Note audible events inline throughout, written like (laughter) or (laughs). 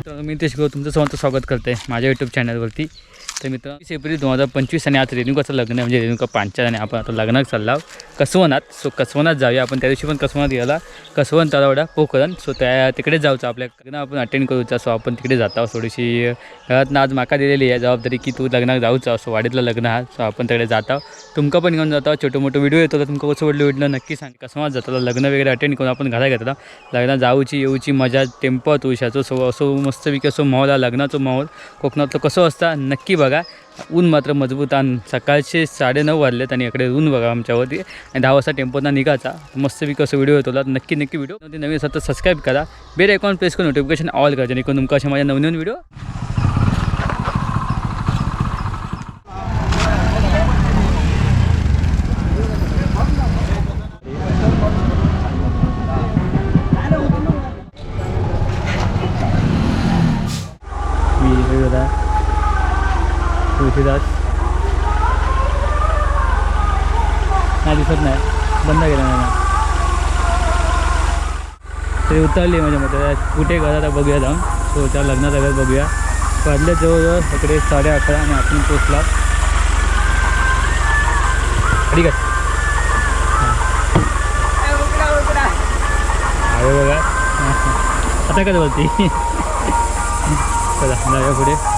तर मी तेश शिकवतो तुमचं सर्वांचं स्वागत करते माझ्या यूट्यूब चॅनलवरती तर मित्र वीस एप्रिल दोन हजार पंचवीस आणि आज रेणुकाचं लग्न आहे म्हणजे रेणुका पांचाळ आणि आपण आता लग्नात चालला कसवनात सो कसवनात जाऊया आपण. त्या दिवशी पण कसवनात गेला. कसवन तलावडा पोखरण. सो त्या तिकडे जाऊचं आपल्या लग्न आपण अटेंड करूचा. सो आपण तिकडे जाता थोडीशी. घरात आज माका दिलेली आहे जबाबदारी की तू लग्नात जाऊचा. असो वाडीतलं लग्न हा. सो आपण तिकडे जाता तुमका पण घेऊन जाता छोटं मोठं व्हिडिओ येतो तर तुमका कसं वाटलं व्हिडिओ नक्की सांग. कसवनात जाता लग्न वगैरे अटेंड करून आपण घरा घेतला लग्नात जाऊची येऊची मजा टेम्पो तुळशाचो सो असो मस्तपैकी असो माहोल हा लग्नाचो माहोल. कोकणातलं कसं असता नक्की बघा. बघा. ऊन मात्र मजबूत आणि सकाळचे साडेनऊ वाजलेत आणि इकडे ऊन बघा आमच्यावरती. आणि दहा वाजता टेम्पोना निघायचा मस्तपैकी असं व्हिडिओ येतो नक्की नक्की व्हिडिओ नवीन असतात सबस्क्राईब करा. बेल अकाउंट प्रेस करून नोटिफिकेशन ऑल करा जेणेकरून तुमका अशा माझ्या नवीन नवीन व्हिडिओ मी तुळशीदास नाही दिसत नाही बंद केला नाही तरी उतरली माझ्या मते कुठे घरात आता बघूया जाऊन सो त्या लग्नात वगैरे बघूया वाजले जवळजवळ सगळे साडे अकरा आणि आपण पोचला ठीक आहे अरे बघा आता काय बोलती चला जाऊया पुढे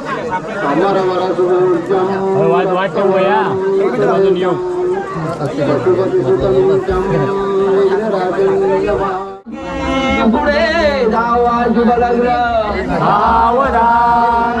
वाट वाट ठेवूया अजून येऊ पुढे जावा शुभ लग्न आले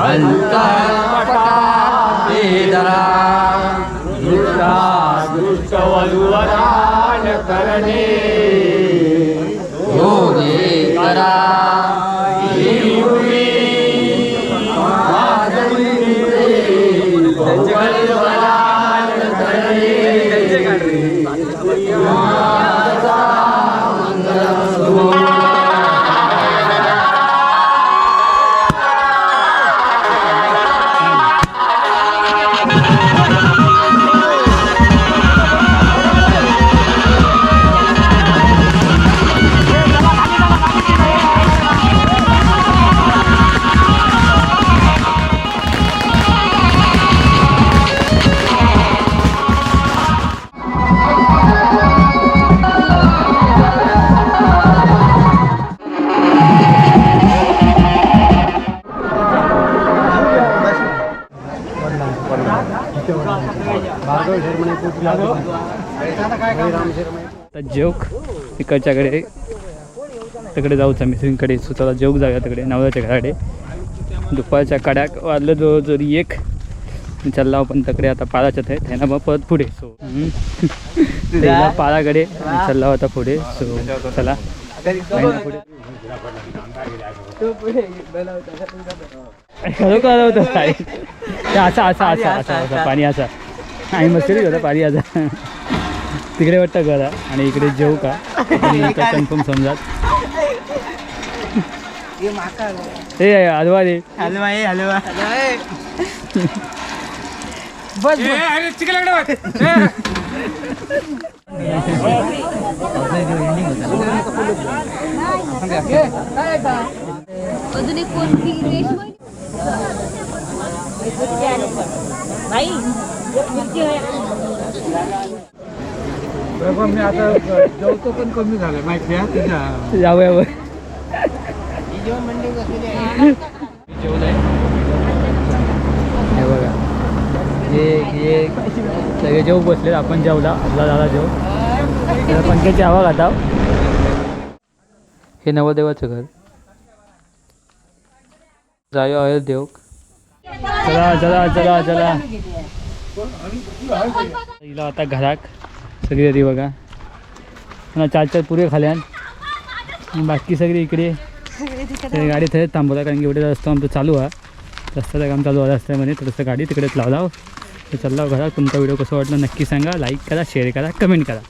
आई अंतरपटा वेदरा करणे। आता जोक इकडच्याकडे तिकडे जाऊचा मिसरींकडे सुताला जोक जाऊया तिकडे नवऱ्याच्या घराकडे. दुपारच्या काड्याक वाजलं जो जरी एक. चालला पण तकडे आता पाराच्यात आहे त्यांना मग परत पुढे. सो त्याला पाराकडे चालला होता पुढे. सो चला. खरोखर होतं काय असा असा असा असा असा पाणी असा. आणि मस्करी होता पाणी असा. तिकडे वाटतं घरा आणि इकडे जेव का? कन्फर्म (laughs) समजा. हे हलवा रे हलवा ए हलवा. (laughs) अजून एक कोणती भाई मी आता जेवतो पण कमी झालं माहिती आहे तुझ्या जाऊ यावं हे बघा. एक एक सगळे जेव बसले आपण जेवला. आपला झाला जेव. पंख्याची हवा खाता हे नवदेवाचं घर. जायो आहे देव चला चला चला चला. हिला आता घराक. सगळी येते बघा. पुन्हा चार चार पुरे खाल्यान बाकी सगळी इकडे गाडी थंय थांबवला कारण की एवढे रस्ता आमचं चालू आहे. रस्त्याचं काम चालू आहे रस्त्यामध्ये. थोडंसं गाडी तिकडेच लावला तर चालला घरात. तुमचा व्हिडिओ कसं वाटलं नक्की सांगा. लाईक करा शेअर करा कमेंट करा.